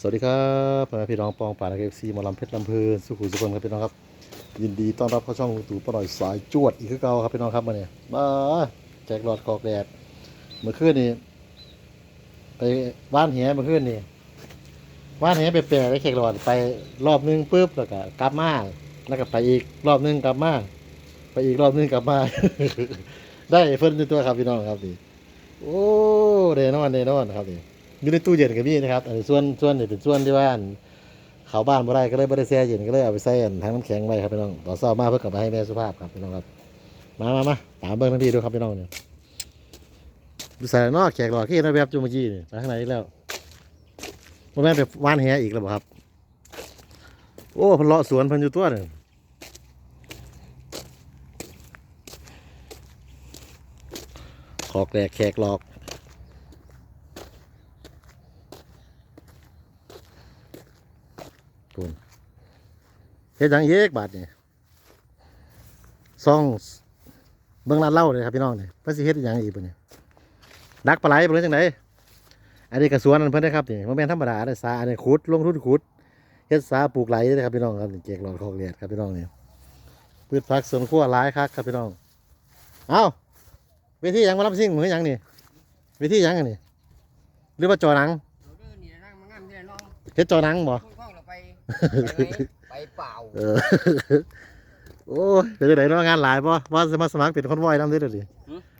สวัสดีครับพ่อแม่พี่น้องปองป่าและเอฟซีมอลำเพชรลำเพลินสุขุมสุขนครับพี่น้องครับ ยินดีต้อนรับเข้าช่องลุงตู่ป้าหน่อยสายจวดอีกคือเก่าครับพี่น้องครับมาเนี่ยมาแจกหลอดกอกแดดเมื่อคืนนี่ไปว่านแหเมื่อคืนนี่ว่านแหไปแปลได้แขกหลอดไปรอบนึงปุ๊บแล้วก็กลับมาแล้วก็ไปอีกรอบนึงกลับมาไปอีกรอบนึงกลับมาได้เพิ่นในตัวครับพี่น้องครับนี่โอ้เดนอนเดนอนครับนี่ อยู่ในตู้เย็นก็มีนะครับ อันนี้ส่วนส่วนนี่เป็นส่วนที่ว่านเขาบ้านบ่ได้ก็เลยบ่ได้แช่เย็นก็เลยเอาไปใส่อันถังน้ำแข็งไว้ครับพี่น้องตอนเช้ามาเพื่อกลับมาให้แม่สุภาพครับพี่น้องครับ มามามาตามเบิ่งทั้งพี่ดูครับพี่น้องเนี่ยดูใส่นอกแขกหล่อขี้นะแบบจุเมื่อกี้นี่ไปข้างในอีกแล้วบ่อแม่ไปว่านแหอีกแล้วบ่ครับ โอ้พิ่นเลาะสวนพิ่นอยู่ตัวนี่ขอกแหลกแขกหลอก เฮ็ดหยังเยกบาทนี่ซองเบิ่งร้านเล้าเลยครับพี่น้องเนี่เพิ่นสิเฮ็ดหยังอีกบ่เนี่ยดักปลาไหลบ่เลยจังไดอันนี้ก็สวนอันเพิ่นได้ครับนี่บ่แม่นธรรมดาเด้สาอันนี้ขุดลงทุนขุดเฮ็ดสาปลูกไหลเด้อครับพี่น้องครับนี่เจกหลอดคอกเลียดครับพี่น้องนี่พืชผักสวนครัวหลายคักครับพี่น้องเอ้าเวทีหยังมารับซิ่งเหมือนหยังนี่เวทีหยังอันนี่หรือว่าจอหนังเราเดินนี่นั่งเฮ็ดจอหนังบ่คุณพ่อเราไปไปไหนไป เปล่าเออ โอ้ยเป็นจังไดเนาะงานหลายป่ว่าสิมาสมัครเป็นคอนวอยนำเด้อเดี๋ยวดิ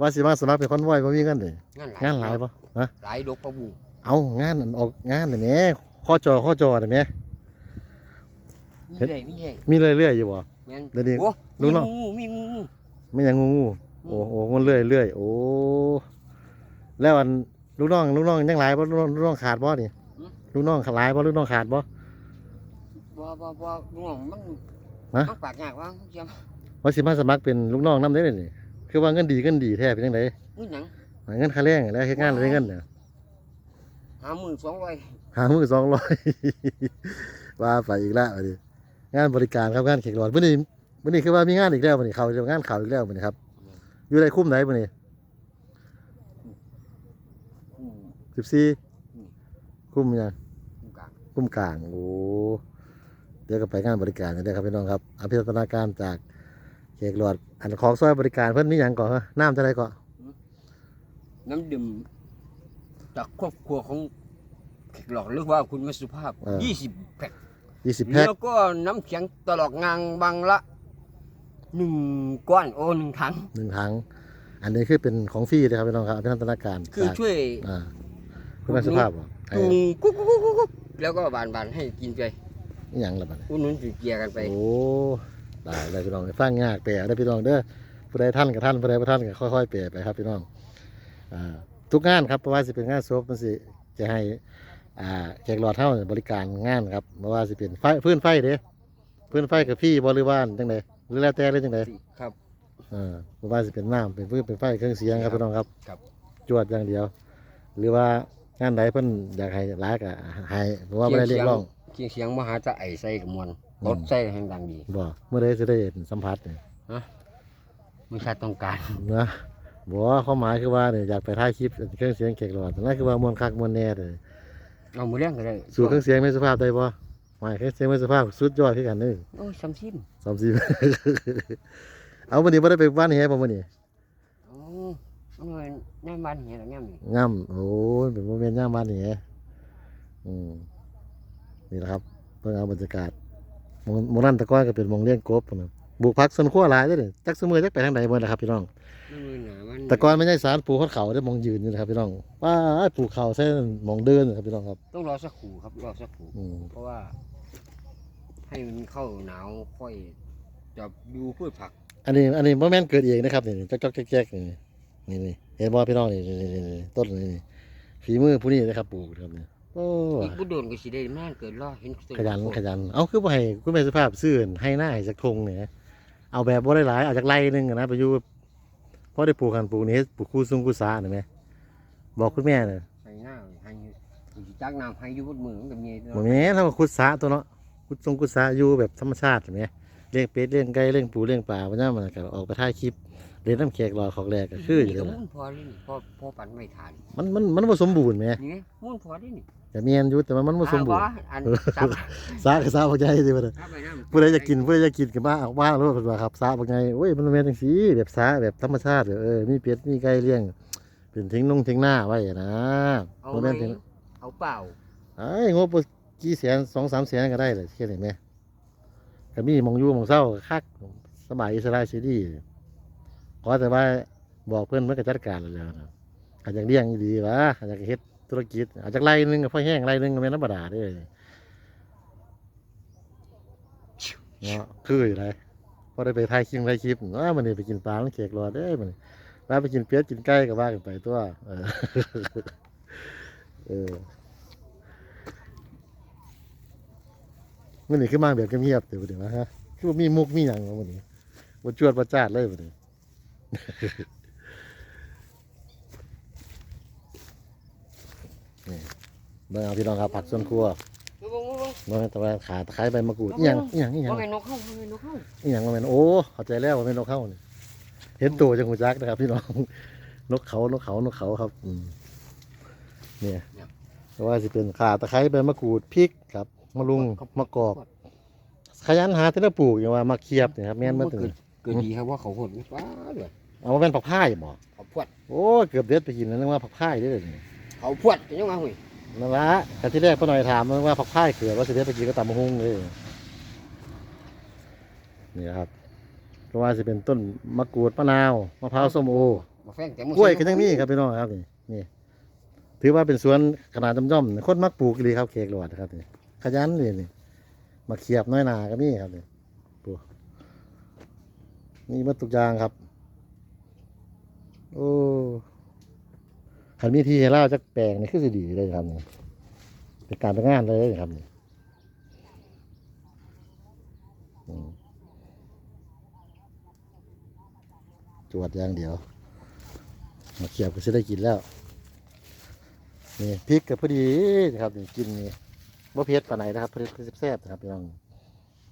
ว่าสิมาสมัครเป็นคอนวอยบ่มีเงินเด้งานงานหลายป่ฮะ หลายดอกประบูเอางานอันออกงานน่ะแหม่ข้อจอข้อจอน่ะแหม่มีเลยมีเลยมีเรื่อยๆอยู่บ่ งั้นเดี๋ยวนี้โอ้รู้มีเนาะงูมีงู ไม่ยังงูๆโอ้โอ้มันเรื่อยๆโอ้แล้วอันลูกน้องลูกน้องยังหลายบ่ลูกน้องลูกน้องขาดบ่นี่ลูกน้องขาดหลายบ่ลูกน้องขาดบ่ บ่บ่บ่งูมันฮะ มันปากยากว่าเยี่ยมว่าสิมาสมัครเป็นลูกน้องนำได้นี่คือว่าเงินดีเงินดีแท้เป็นจังไดนี่หนังเงินค่าแรงแล้วเฮ็ดงานแล้วได้เงินเนี่ยหาหมื่นสองร้อยหามือสองร้อย ว่าไปอีกแล้ววันนี้งานบริการครับงานเขกหลอดวันนี้วันนี้คือว่ามีงานอีกแล้ววันนี้เขาจะงานข่าวอีกแล้ววันนี้ครับ อยู่ในคุ้มไหนวันนี้อืมสิบสี่อืมคุ้มยังตรงกลางคุ้มกลางโอ้ เดี๋ยวก็ไปงานบริการกันเด้อครับพี่น้องครับอภิรัตนาการจากเขกหลอดอันของซอยบริการเพื่อนมีอย่างก่อนฮะน้ำจะไรก่อนน้ำดื่มจากครอบครัวของแขกหลอกหรือว่าคุณแม่สุภาพยี่สิบแพ็คยี่สิบแพ็คแล้วก็น้ำแข็งตลอดงางบางละหนึ่งก้อนโอ้หนึ่งถังหนึ่งถังอันนี้คือเป็นของฟรีเลยครับพี่น้องครับอภิรัตนาการคือจากช่วยอ่าคุณแม่สุภาพบ่ไอ้ปรุงกุ๊กกุ๊กกุ๊กกุ๊กกุ๊กแล้วก็บานบานๆให้กินไป อิหยังละบัดนี้อุดหนุนจุดเกียร์กันไป โอ้ได้เลยพี่น้องฟังยากแปลได้อพี่น้องเด้อผู้ใดท่านกับท่านผู้ใดบ่ท่านก็ค่อยๆแปลไปครับพี่น้องอ่าทุกงานครับเพราะว่าสิเป็นงานศพมันสิจะให้อ่าแขกหลอดเท่าเนี่ยบริการงานครับเพราะว่าสิเป็นไฟพื้นไฟเด้พื้นไฟกับพี่บริวารจังไดหรือแล้วแต่เลยจังได ครับอ่าเพราะว่าสิเป็นน้ำเป็นพื้นเป็นไฟเครื่องเสียงครับพี่น้องครับครับ จวดอย่างเดียว หรือว่างานใดเพิ่นอยากให้หลายก็ให้เพราะว่าไม่ได้เรียกร้อง เสียงเสียงมหาจะไอใส่กับมวลอืมรถใส่แห่งดังดีบ่เมื่อใดจะได้สัมผัสเนี่ยไม่ใช่ต้องการนะบอกว่าความหมายคือว่าเนี่ยอยากไปถ่ายคลิปเครื่องเสียงเกกหลอดนั่นคือว่ามวนคักมวนแน่เลยเอามือเลี้ยงก็ได้สู่เครื่องเสียงไม่สุภาพได้บ่ไม่เครื่องเสียงไม่สุภาพสุดยอดคือกันเด้อโอ้ยซ้ำซิมสามสิบเอาวันนี้บ่ได้ไปบ้านแฮบ่มื้อนี้โอ้เอาเงินย่ามบ้านเหี้ยหรอย่ามนี่ง่ำโอ้ยเป็นโมเมนต์ย่ามบ้านนี่แฮอืม นี่แหละครับเพิ่งเอาบรรยากาศหมองหมองนั่นแตะก้อนก็เป็นหมองเลี้ยงกบพุ่นน่ะปลูกผักสวนครัวหลายเด้อนี่จักซุมื้อจักไปทางใดบ่ล่ะครับพี่น้องนี่มือหนามันแต่ก่อนไม่ใช่สารปลูกข้าวเขาได้มองยืนอยู่นะครับพี่น้องว่าปลูกเขาใช่มองเดินนะครับพี่น้องครับ ต้องรอสักครู่ครับรอสักครู่อืมเพราะว่า ให้มันเข้าหนาวค่อยจะดูพืชผัก อันนี้ อันนี้โมแมนเกิดเองนะครับนี่จ๊อกจ๊อกแจ๊กๆนี่นี่นี่เห็นบ่พี่น้องนี่นี่นี่นี่ต้นนี่นี่ฝีมือผู้นี้นะครับปลูกครับนี่ โอ้อีกบุโดนก็สิได้แม่นเกิดรอเห็นขยันขยัน เอาคือบ่ให้คุณแม่สุภาพซื้อให้หน้าให้สักทงเนี่ยเอาแบบบ่ได้หลายเอาจากไร่หนึงอะนะไปอยู่พอได้ปลูกกันปลูกนี้ปลูกคู่ซุงคู่สาเห็นไหมบอกคุณแม่น่ะใส่หน้าให้อยู่สิจักน้ำให้อยู่บนมือมันก็มีบ่แม่นถ้าว่าขุดสระตัวเนาะขุดซุงขุดสระอยู่แบบธรรมชาติเห็นไหมเลี้ยงเป็ดเลี้ยงไก่เลี้ยงปูเลี้ยงปลาวันนี้มันก็ออกไปถ่ายคลิป เลี้ยงน้ำแขกรอของแรกก็คืออยู่นี่เลยก็ล่ะมุ่นพอเลยนี่พอพอปันไม่ทานมันมันมันบ่สมบูรณ์ไหมนี่ไงมุ่นพอได้นี่ก็เมียนอยู่แต่ว่ามันบ่สมบูรณ์อ่าบ่อันซับสาก็สาบ่ใจสิบ่ได้ซับไปน้ำผู้ใดจะกินผู้ใดจะกินก็มาเอาว่าโลดเพิ่นว่าครับสาบ่ไงโอ้ยมันแม่นจังซี่แบบสาแบบธรรมชาติเออมีเป็ดมีไก่เลี้ยงเป็นทิ้งนงทิ้งหน้าไว้นะเอาบ่ไหมแม่นทิ้งเอาเปล่าไอ้งบบ่กี่แสน2-3แสนก็ได้เลยเฮ็ดได้แม่ก็มีหมองอยู่หมองเศร้าคักสบายอิสระสิดี ขอแต่ว่าบอกเพิ่อนเพิ่นก็จัดการแล้วนะอาจจะเลี้ยงดีวะอาจจะเฮ็ดธุรกิจ อาจจะไล่หนึงก็พอแห้งไล่หนึงก็แม่นธรรมดาด้อเนาะคืออยู่ไดพอได้ไปถ่ายคลิปถ่ายคลิปว่ามันนี่ไปกินปลามันเค้กรอดเด้มันว่าไปกินเป็ดกินไก่ก็ว่ากันไปตัวเออเออมันนี่คือมาแบบเงียบๆเดี๋ยวเดี๋ยวนะฮะคือมีมุกมีหยังของมันนี่บ่จวดบ่จาดเลยมันนี่ นี่เบิ่งเอาพี่น้องครับผักสวนครัวมึงมึงมึงเบิ่งแต่ว่าขาตะไคร้ใบมะกรูดอีหยังอีหยังอีหยังว่าไงนกเข้าว่าไงนกเข้าอีหยังว่าแม่นโอ้เข้าใจแล้วว่าแม่นนกเขานี่เห็นตัวจังหูจักนะครับ พี่น้อง นกเขานกเขานกเขาครับอืมเนี่ยเพราะว่าสิเป็นข่าตะไคร้ใบมะกรูดพริกครับมะลุงมะกอก ขยันหาที่จะปลูกอย่างว่ามาเคียบเนี่ยครับแม่นเมื่อถึงเกิดเกิดดีครับว่าเขาโหดไม่ป้าเลย เอามาเป็นผักพายบ่เขาพวดโอ้ยเกือบเด็ดไปกินแล้วนึกว่าผักพายได้เลยนี่เขาพวดยังไงหุยนั่นละแต่ที่แรกพ่อหน่อยถามนึกว่าผักพายเกิดว่าสิเด็ดไปกินก็ตำมะฮุ่งเลยนี่ครับเพราะว่าสิเป็นต้นมะกรูดมะนาวมะพร้าวส้มโอ มาแฟงแต่กล้วยก็ยังมีครับพี่น้องครับนี่นี่ถือว่าเป็นสวนขนาดย่อมๆคนมักปลูกเลยครับเค้กหลอดครับนี่ขยันเลยนี่มาเขียบน้อยหนาก็มีครับนี่ปลูกนี่มาตุกอยางครับ โอ้ ขันมีที่ให้เล่าจักแปลงนี่คือสิดีเลยครับนี่เป็นการเป็นงานเลยครับนี่จวดอย่างเดียวมาเขียบก็จะได้กินแล้ว นี่พริกกับพอดีนะครับนี่กินนี่บ่เผ็ดปลาไหนนะครับเผ็ดแซ่บนะครับพี่น้อง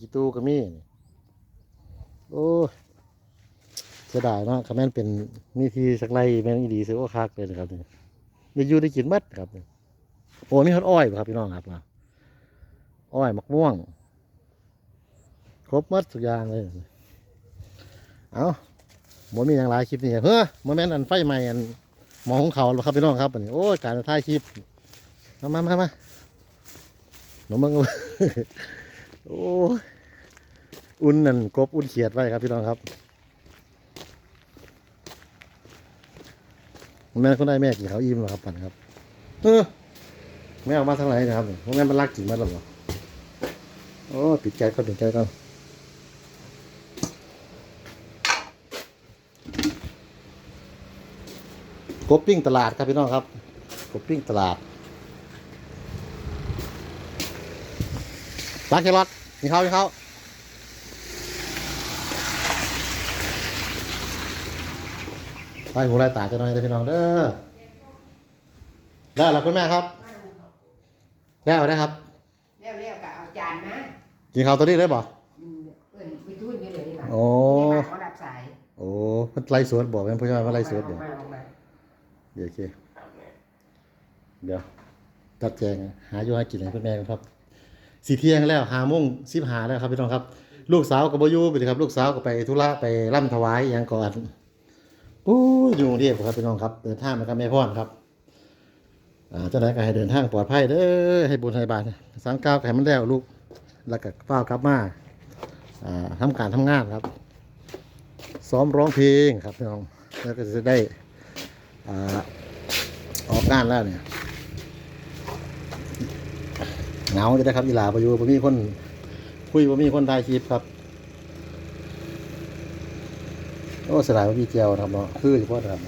กีตู้ก็มีโอ้ เสียดายเนาะคำแม่นเป็นนี่ทีสักไรแม่นอีดีซื้อโอคักเลยนะครับนี่ได้อยู่ได้กินมัดครับนี่โอ้มีฮอดอ้อยครับพี่น้องครับนะอ้อยมะม่วง ครบมัดทุกอย่างเลย เอาบ่มีอย่างไรคลิปนี้เฮ้อโมเมนอันไฟใหม่อันมองของเขาหรอครับพี่น้องครับอันนี้โอ้ยการถ่ายคลิปมามามามาหนูมึงโอ้ยอุ่นนั่นกบอุ่นเขียดไว้ครับพี่น้องครับ แม่นคนได้แม่กี่เขาอิ่มหรอครับปันครับเออแม่ออกมาทางไหนนะครับโมเมนต์มันรักกี่มัดหรอเปล่าโอ้ปิดใจก่อนปิดใจก่อนกบปิ้งตลาดครับพี่น้องครับกบปิ้งตลาดตาแครอทมีข้ามีข้าว ไปหูไรตาจะน้อยเลยพี่น้องเด้อได้แล้วคุณแม่ครับได้แล้วนะครับเรียวๆก็เอาจานมากินข้าวตัวนี้ได้บ่อืมเอิ้นไปทุ่นนี่เลยนี่ค่ะโอ้นี่ค่ะเขารับสายโอ้มันไล่สวนบอกเป็นผู้ชายว่าไล่สวนบอก มาออกมาเดี๋ยวโอเค เดี๋ยวจัดแจงหาอยู่ให้กินให้คุณแม่กันครับสีเที่ยงแล้วหาโมงสิบหาแล้วครับพี่น้องครับ ลูกสาวกับบอยูไปเลยครับ ลูกสาวก็ไปธุระไปร่ำถวายอย่างก่อน ปู้อยู่กรุงเทพครับพี่น้องครับเดินทางมากับแม่พ่อนครับอ่าเจ้าไหนก็ให้เดินทางปลอดภัยเด้อให้บุญให้บาตสังก้าวให้มันแล้วลูกแล้วก็เฝ้ากลับมาอ่าทำการทำงานครับ ซ้อมร้องเพลงครับพี่น้องแล้วก็จะได้อ่าออกงานแล้วเนี่ยเหงาจะได้ครับอีหลาประยูบ่มีคนคุยบ่มีคนถ่ายคลิปครับโอ้เสยดายว่าพี่เจียวนะครับเนาะคือเฉพาะนะครับ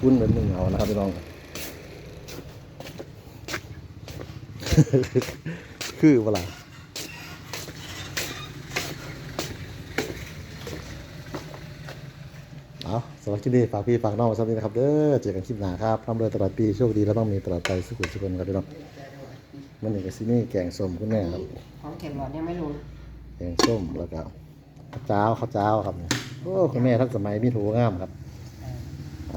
คุณเหมือนมึงเหงานะครับพี่น้อง คือเวลาเอาสำหรับคลิปนี้ฝากพี่ฝากน้องไว้สักนิดนะครับเด้อเจอกันคลิปหน้าครับทำเลยตลอดปีโชคดีแล้วต้องมีตลอดไปสุขุมสุขนครับพี่น้องมันนี่ก็ซินี่แกงส้มคุณแม่ครับของเข็มหลอดยังไม่รู้แกงส้มแล้วก็ข้าวเจ้าข้าวเจ้าครับ โอ้คุณแม่ทักสมัยมีถูงามครับ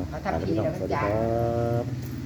เขาทำทีแล้วสวัสดีจาคนรับ